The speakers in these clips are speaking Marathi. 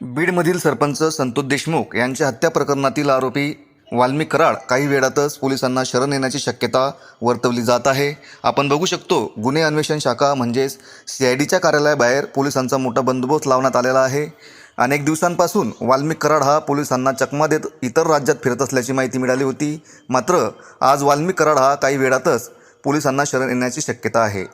बीडमधील सरपंच संतोष देशमुख यांच्या हत्या प्रकरणातील आरोपी वाल्मिक कराड काही वेळातच पोलिसांना शरण येण्याची शक्यता वर्तवली जात आहे. आपण बघू शकतो गुन्हे अन्वेषण शाखा म्हणजेच सी आय डीच्या कार्यालयाबाहेर पोलिसांचा मोठा बंदोबस्त लावण्यात आलेला आहे. अनेक दिवसांपासून वाल्मिक कराड हा पोलिसांना चकमा देत इतर राज्यात फिरत असल्याची माहिती मिळाली होती. मात्र आज वाल्मिक कराड हा काही वेळातच पोलिसांना शरण येण्याची शक्यता आहे.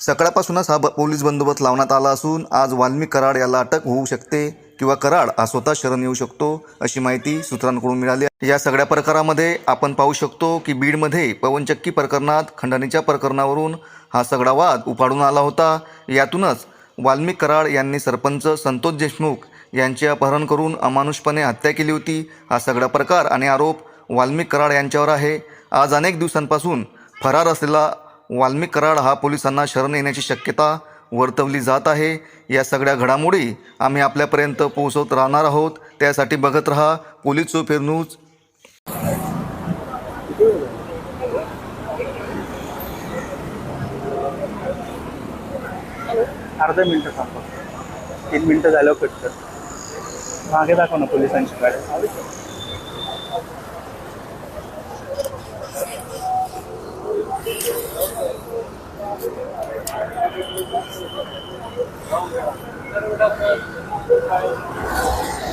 सकाळपासूनच हा ब पोलीस बंदोबस्त लावण्यात आला असून आज वाल्मिक कराड याला अटक होऊ शकते. किंवा कराड हा स्वतः शरण येऊ शकतो अशी माहिती सूत्रांकडून मिळाली या सगळ्या प्रकारामध्ये आपण पाहू शकतो की बीडमध्ये पवनचक्की प्रकरणात खंडणीच्या प्रकरणावरून हा सगळा वाद उफाडून आला होता. यातूनच वाल्मिक कराड यांनी सरपंच संतोष देशमुख यांचे अपहरण करून अमानुषपणे हत्या केली होती. हा सगळा प्रकार आणि आरोप वाल्मिक कराड यांच्यावर आहे. आज अनेक दिवसांपासून फरार असलेला वाल्मिक कराड हा पोलिसांना शरण येण्याची शक्यता वर्तवली जात आहे. या सगळ्या घडामोडी आम्ही आपल्यापर्यंत पोहोचवत राहणार आहोत. त्यासाठी बघत रहा पोलीस चोफेर न्यूज. अर्धा मिनटं थांबा तीन मिनटं झालं कट कर. मागे दाखव ना पोलिसांची गाडी.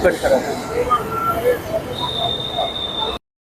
कट करा